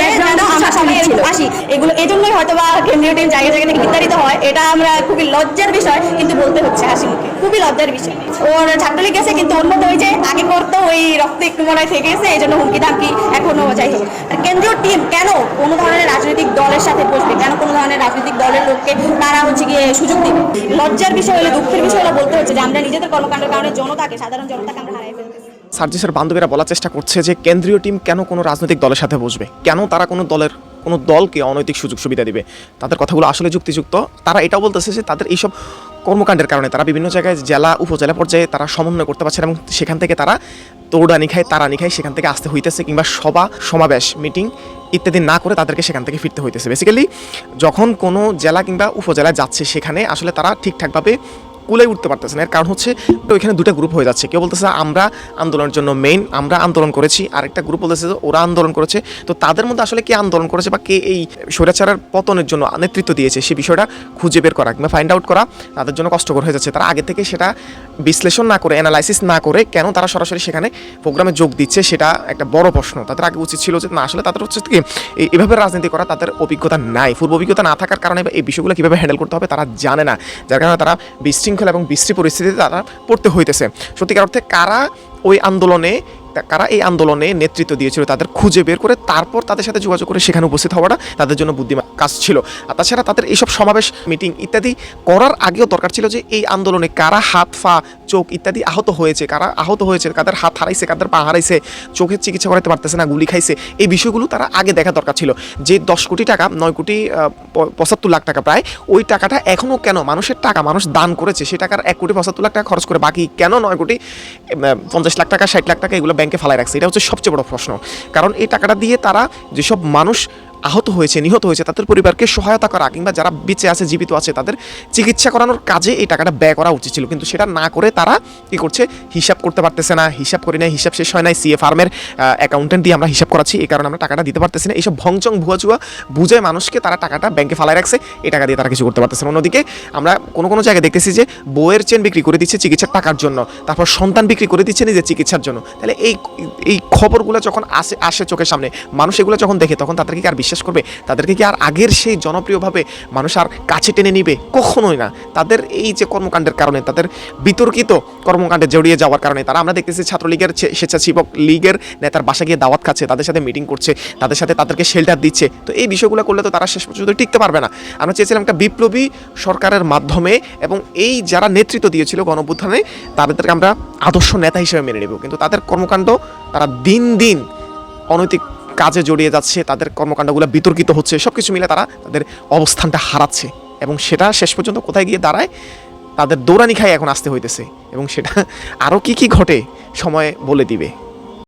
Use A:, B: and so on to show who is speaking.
A: background
B: আমরা সবাই আসি। এগুলো এই জন্যই হয়তো বা কেন্দ্রীয় টিম জায়গায় জায়গায় বিস্তারিত হয়। এটা আমরা খুবই লজ্জার বিষয় কিন্তু বলতে হচ্ছে হাসি মুখে খুবই লজ্জার বিষয়। ওর ছাত্রলীগ গেছে কিন্তু অন্যটা ওই যে আগে করতো ওই রক্ত একটু মনে থেকে গেছে এই জন্য হুমকি ধামকি এখনও যাই হোক। কেন্দ্রীয় টিম কেন কোনো ধরনের রাজনৈতিক দলের সাথে বসবে? কেন কোনো ধরনের রাজনৈতিক দলের লোককে তারা হচ্ছে গিয়ে সুযোগ দিবে? লজ্জার বিষয় হলে দুঃখের বিষয় হলে বলতে হচ্ছে যে আমরা নিজেদের কর্মকাণ্ডের কারণে জনতাকে সাধারণ জনতাকে আমরা হারিয়ে ফেলতেছি
C: সার্জিসের বান্ধবীরা বলার চেষ্টা করছে যে কেন্দ্রীয় টিম কেন কোনো রাজনৈতিক দলের সাথে বসবে? কেন তারা কোনো দলের, কোনো দলকে অনৈতিক সুযোগ সুবিধা দিবে? তাদের কথাগুলো আসলে যুক্তিযুক্ত। তারা এটাও বলতেছে যে তাদের এইসব কর্মকাণ্ডের কারণে তারা বিভিন্ন জায়গায় জেলা, উপজেলা পর্যায়ে তারা সমন্বয় করতে পারছে এবং সেখান থেকে তারা তৌড়ানি খায় তারানি খায়, সেখান থেকে আসতে হইতেছে কিংবা সভা, সমাবেশ, মিটিং ইত্যাদি না করে তাদেরকে সেখান থেকে ফিরতে হইতেছে। বেসিক্যালি যখন কোনো জেলা কিংবা উপজেলায় যাচ্ছে সেখানে আসলে তারা ঠিকঠাকভাবে কুলে উঠতে পারতেছে না। এর কারণ হচ্ছে তো এখানে দুটো গ্রুপ হয়ে যাচ্ছে। কেউ বলতেছে আমরা আন্দোলনের জন্য মেইন আমরা আন্দোলন করেছি। আরেকটা গ্রুপ বলতেছে যে ওরা আন্দোলন করেছে। তো তাদের মধ্যে আসলে কে আন্দোলন করেছে বা কে এই স্বৈরাচারের পতনের জন্য নেতৃত্ব দিয়েছে সেই বিষয়টা খুঁজে বের করা কিংবা ফাইন্ড আউট করা তাদের জন্য কষ্টকর হয়ে যাচ্ছে। তারা আগে থেকে সেটা বিশ্লেষণ না করে অ্যানালাইসিস না করে কেন তারা সরাসরি সেখানে প্রোগ্রামে যোগ দিচ্ছে সেটা একটা বড় প্রশ্ন। তাদের আগে উচিত ছিল যে না, আসলে তাদের হচ্ছে কি এভাবে রাজনীতি করা তাদের অভিজ্ঞতা নাই। পূর্ব অভিজ্ঞতা না থাকার কারণে এই বিষয়গুলো কীভাবে হ্যান্ডেল করতে হবে তারা জানে না। যার কারণে তারা বিশৃঙ্খলা এবং বিশ্রী পরিস্থিতিতে তারা পড়তে হইতেছে। সত্যিকার অর্থে কারা ওই আন্দোলনে কারা এই আন্দোলনে নেতৃত্ব দিয়েছিল তাদের খুঁজে বের করে তারপর তাদের সাথে যোগাযোগ করে সেখানে উপস্থিত হওয়াটা তাদের জন্য বুদ্ধিমান কাজ ছিল। আর তাছাড়া তাদের এইসব সমাবেশ, মিটিং ইত্যাদি করার আগেও দরকার ছিল যে এই আন্দোলনে কারা হাত ফা চোখ ইত্যাদি আহত হয়েছে, কারা আহত হয়েছে, কাদের হাত হারাইছে, কাদের পা হারাইছে, চোখের চিকিৎসা করাতে পারতেছে না, গুলি খাইছে, এই বিষয়গুলো তারা আগে দেখা দরকার ছিল। যে দশ কোটি টাকা, নয় কোটি পঁচাত্তর লাখ টাকা প্রায়, ওই টাকাটা এখনও কেন মানুষের টাকা, মানুষ দান করেছে সেই টাকার এক কোটি পঁচাত্তর লাখ টাকা খরচ করে, বাকি কেন নয় কোটি পঞ্চাশ লাখ টাকা, ষাট লাখ টাকা, এগুলো ব্যাংকে ফালাই রাখছে, এটা হচ্ছে সবচেয়ে বড় প্রশ্ন। কারণ এই টাকাটা দিয়ে তারা যেসব মানুষ আহত হয়েছে, নিহত হয়েছে, তাদের পরিবারকে সহায়তা করা কিংবা যারা বেঁচে আছে, জীবিত আছে, তাদের চিকিৎসা করানোর কাজে এই টাকাটা ব্যয় করা উচিত ছিল। কিন্তু সেটা না করে তারা কি করছে? হিসাব করতে পারতেছে না, হিসাব করি না হিসাব শেষ হয় নাই সিএ ফার্মের অ্যাকাউন্টেন্ট দিয়ে আমরা হিসাব করাচ্ছি, এই কারণে আমরা টাকাটা দিতে পারতেছি না। এইসব ভংচং ভুয়া চুয়া বুঝে মানুষকে তারা টাকাটা ব্যাংকে ফালাই রাখছে, এই টাকা দিয়ে তারা কিছু করতে পারতেছে না। অন্যদিকে আমরা কোনো কোনো জায়গায় দেখতেছি যে বইয়ের চেন বিক্রি করে দিচ্ছে চিকিৎসার টাকার জন্য, তারপর সন্তান বিক্রি করে দিচ্ছে নিজের চিকিৎসার জন্য। তাহলে এই এই খবরগুলো যখন আসে আসে চোখের সামনে, মানুষ এগুলো যখন দেখে, তখন তাদেরকে আর বিশ্বাস করবে? তাদেরকে কি আর আগের সেই জনপ্রিয়ভাবে মানুষ আর কাছে টেনে নিবে? কখনোই না। তাদের এই যে কর্মকাণ্ডের কারণে, তাদের বিতর্কিত কর্মকাণ্ডে জড়িয়ে যাওয়ার কারণে, তারা আমরা দেখতেছি ছাত্রলীগের স্বেচ্ছাসেবক লীগের নেতার বাসা গিয়ে দাওয়াত খাচ্ছে, তাদের সাথে মিটিং করছে, তাদের সাথে তাদেরকে শেল্টার দিচ্ছে। তো এই বিষয়গুলো করলে তো তারা শেষ পর্যন্ত টিকতে পারবে না। আমরা চেয়েছিলাম একটা বিপ্লবী সরকারের মাধ্যমে এবং এই যারা নেতৃত্ব দিয়েছিল গণঅভ্যুত্থানে, তাদেরকে আমরা আদর্শ নেতা হিসেবে মেনে নেব। কিন্তু তাদের কর্মকাণ্ড তারা দিন দিন অনৈতিক কাজে জড়িয়ে যাচ্ছে, তাদের কর্মকাণ্ডগুলো বিতর্কিত হচ্ছে সব কিছু মিলে তারা তাদের অবস্থানটা হারাচ্ছে এবং সেটা শেষ পর্যন্ত কোথায় গিয়ে দাঁড়ায়, তাদের দৌড়ানি খাই এখন আসতে হইতেছে এবং সেটা আরও কি কি ঘটে সময় বলে দিবে।